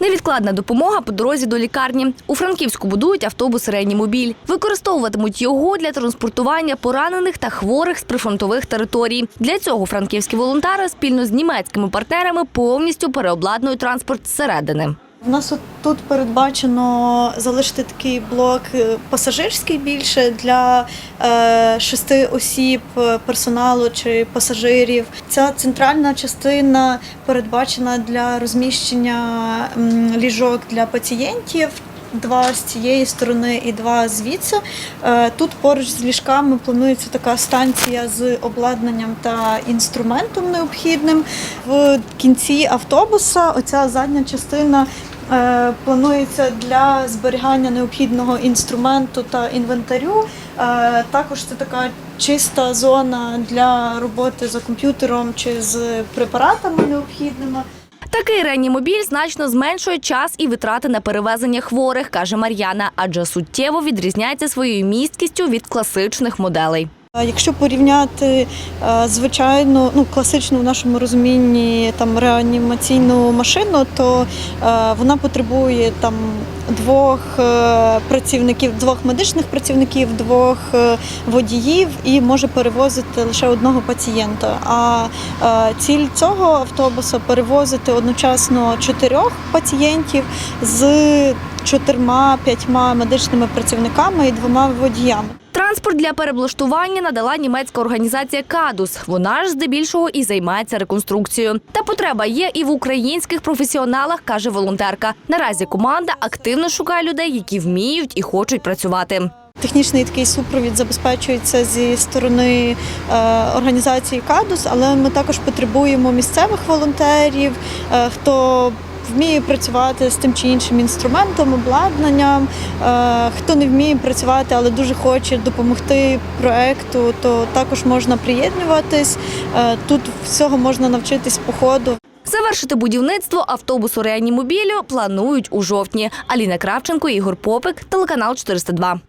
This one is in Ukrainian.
Невідкладна допомога по дорозі до лікарні. У Франківську будують автобус «Реанімобіль». Використовуватимуть його для транспортування поранених та хворих з прифронтових територій. Для цього франківські волонтери спільно з німецькими партнерами повністю переобладнують транспорт зсередини. У нас тут передбачено залишити такий блок е, пасажирський більше для е, шести осіб е, персоналу чи пасажирів. Ця центральна частина передбачена для розміщення ліжок для пацієнтів. Два з цієї сторони і два звідси. Тут поруч з ліжками планується така станція з обладнанням та інструментом необхідним. В кінці автобуса оця задня частина планується для зберігання необхідного інструменту та інвентарю. Е, Також це така чиста зона для роботи за комп'ютером чи з препаратами необхідними. Такий реанімобіль значно зменшує час і витрати на перевезення хворих, каже Мар'яна, адже суттєво відрізняється своєю місткістю від класичних моделей. Якщо порівняти е, звичайну, ну класичну в нашому розумінні там реанімаційну машину, то е, вона потребує там двох е, працівників, двох медичних працівників, двох водіїв і може перевозити лише одного пацієнта. А ціль цього автобуса перевозити одночасно чотирьох пацієнтів з чотирма-п'ятьма медичними працівниками і двома водіями. Транспорт для переблаштування надала німецька організація Кадус. Вона ж здебільшого і займається реконструкцією. Та потреба є і в українських професіоналах, каже волонтерка. Наразі команда активно шукає людей, які вміють і хочуть працювати. Технічний такий супровід забезпечується зі сторони е, організації Кадус, але ми також потребуємо місцевих волонтерів, е, хто вміє працювати з тим чи іншим інструментом, обладнанням. Е, хто не вміє працювати, але дуже хоче допомогти проекту, то також можна приєднуватись. Е, тут всього можна навчитись по ходу. Завершити будівництво автобусу реанімобілю планують у жовтні. Аліна Кравченко, Ігор Попик, телеканал 402.